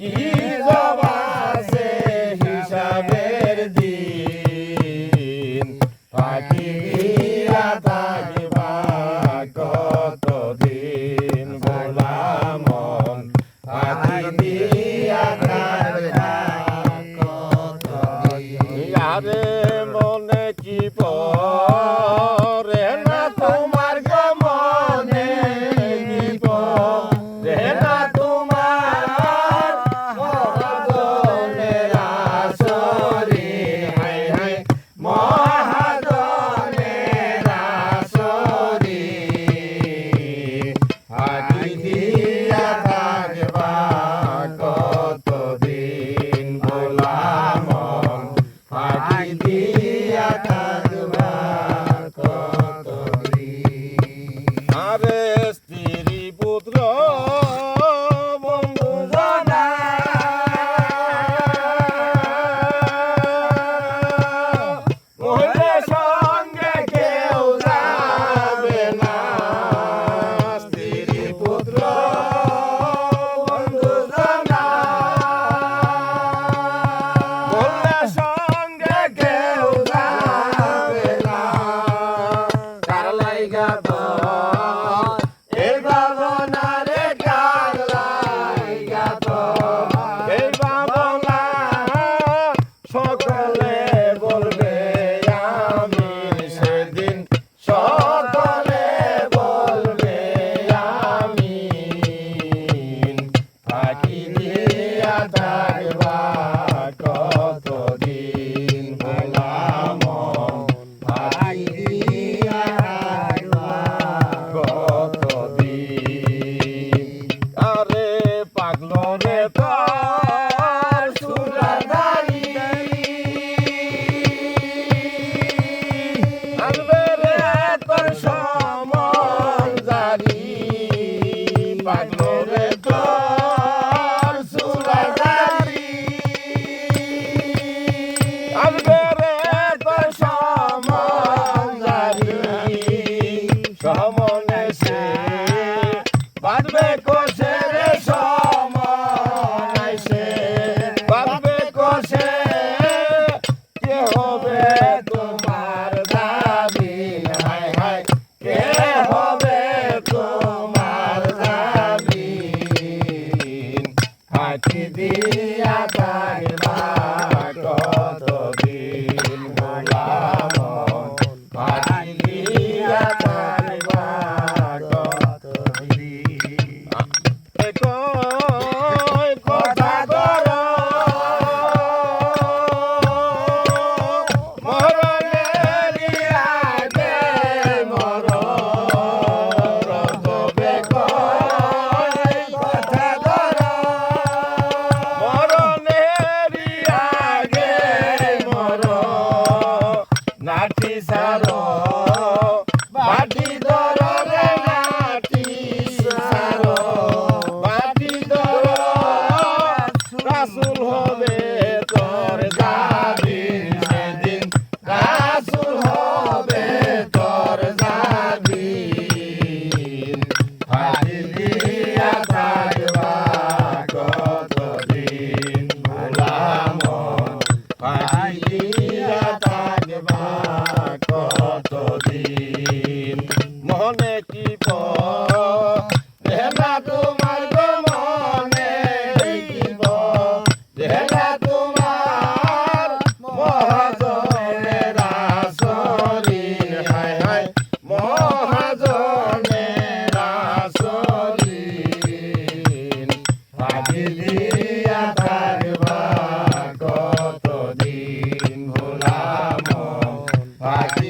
কি জবাসে হিসাবের দিন। পাখিরা থাকবা কতদিন? বলা মন পাখি দিয়া থাকবা কতদিন? আরে স্ত্রী পুত্র, বন্ধু জানা। সঙ্গে কেউ যাবে না। স্ত্রী পুত্র, বন্ধু জানা। সঙ্গে কেউ যাবে না। তার লাইগা Ave Aqui